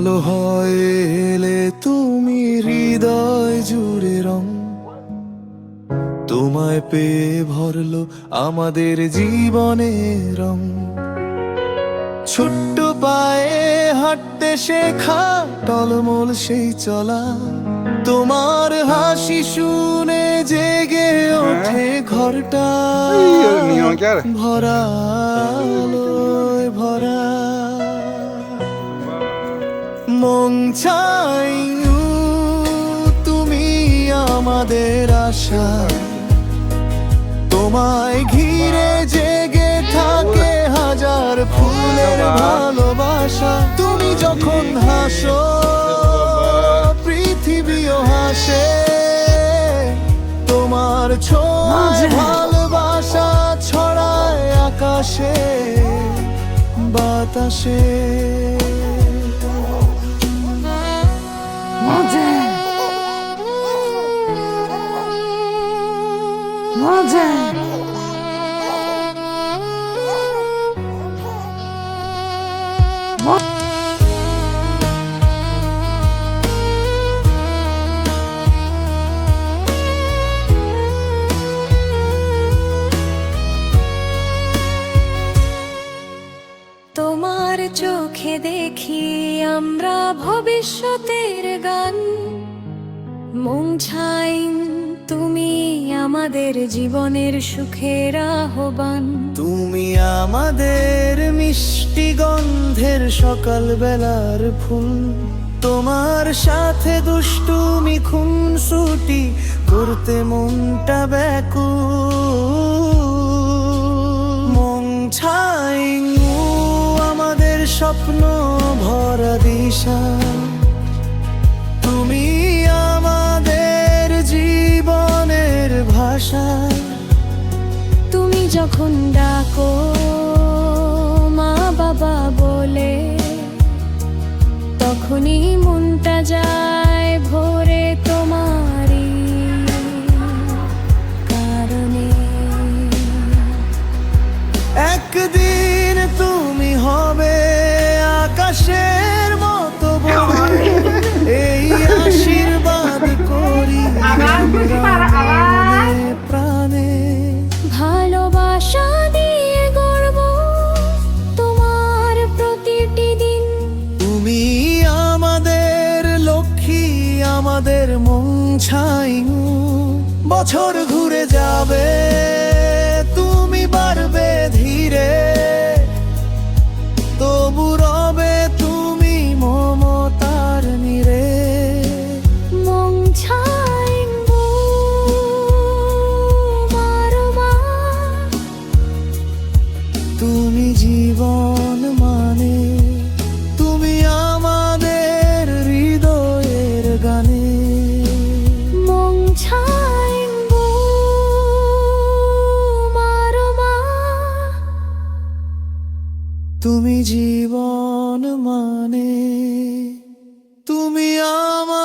ভালো হয় এলে তুমি হৃদয় জুড়ে রং। তোমায় পেয়ে ভরলো আমাদের জীবনের রং। ছোট্ট পায়ে হাঁটতে শেখা টলমল সেই চলা। তোমার হাসি শুনে জেগে ওঠে ঘরটা। নিয়ম কি ভরা ভরা মন চাই তুমি আমাদের আশা। তোমায় ঘিরে জেগে থাকে হাজার ফুলের ভালোবাসা। তুমি যখন হাসো পৃথিবীও হাসে। তোমার ছোঁয়ায় ভালোবাসা ছড়ায় আকাশে বাতাসে। মজা। তোমার চোখে দেখি আমরা ভবিষ্যতের গান। মুংছাইন তুমি আমাদের জীবনের সুখের আহ্বান। তুমি আমাদের মিষ্টি গন্ধের সকাল বেলার ফুল। তোমার সাথে দুষ্টুমি খুন ছুটি করতে মনটা ব্যাকুল। মন ছাই আমাদের স্বপ্ন ভরা দিশা। ভাষা তুমি যখন ডাকো, মা বাবা বলে, তখনই মনটা যায় ভরে তোমারই কারণে। একদিন তুমি হবে আকাশের ছাই বছর ঘুরে যাবে। তুমি জীবন মানে তুমি আমাদের